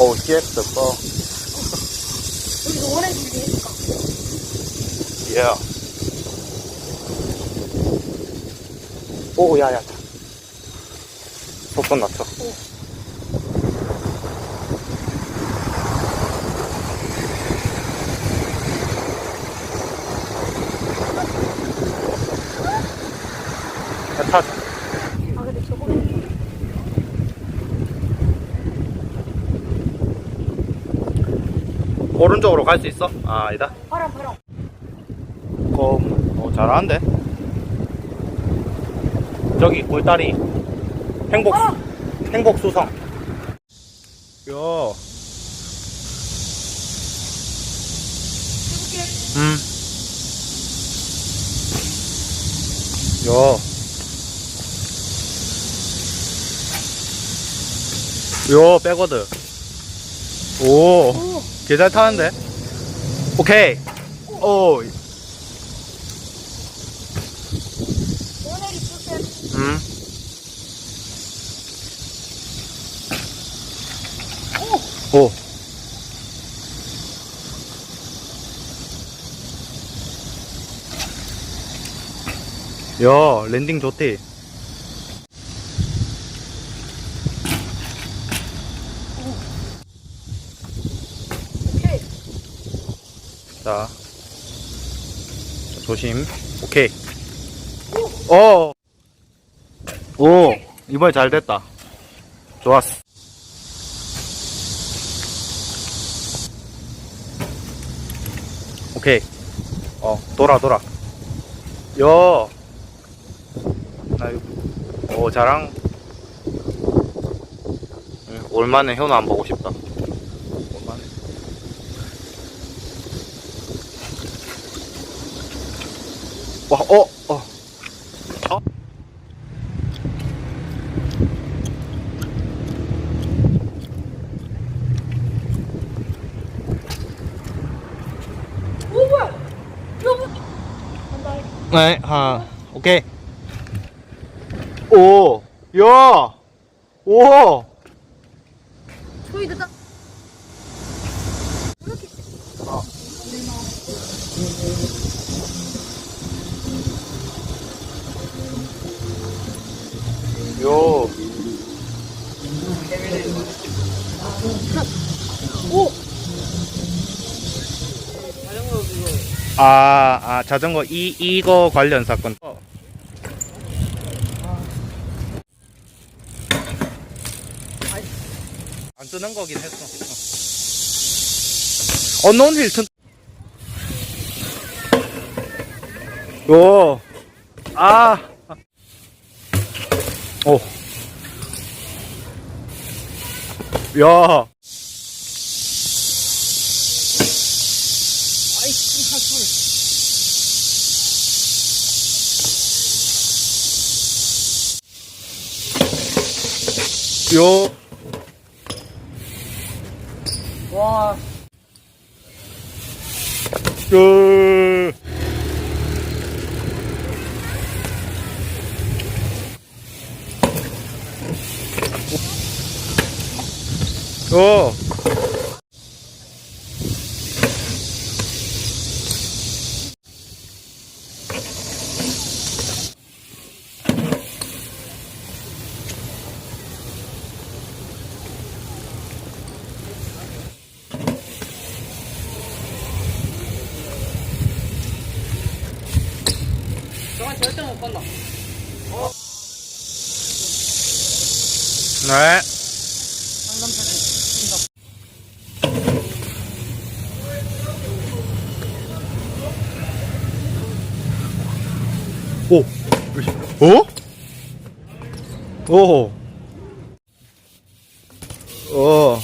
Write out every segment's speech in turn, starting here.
오, CX 써. 여기서 오렌지 중에 있을까? 예. 오, 야, 야. 속도 낮춰. 야, 타자. 아 근데 저거 오른쪽으로 갈 수 있어? 아, 아니다. 바람 바람 어, 어, 잘하는데? 저기, 꿀다리. 행복, 아! 행복 수성. 야. 음. 야. 요, 백워드. 오, 오 개잘 타는데? 오케이. 오, 음. 오. 야, 랜딩 좋대. 오케이 자. 자, 조심. 오케이. 어. 오, 이번에 잘 됐다. 좋았어. 오케이. 어, 돌아, 돌아. 여. 나 이거, 오, 자랑. 응, 올만에 현우 안 보고 싶다. 올만에. 와, 어, 어. 어? 네, 하, 오케이. 오, 야, 오, 소리 듣다 오 아, 아, 자전거 이 이거 관련 사건. 안 쓰는 거긴 했어. 언노운 힐튼. 요. 아. 오. 야. 요. 와 요. 요. 저건 오. 어? 오. 어.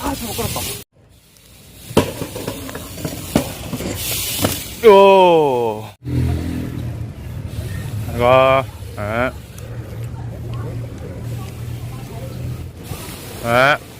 아 저거 끌었다 요. 이거. 에. 에.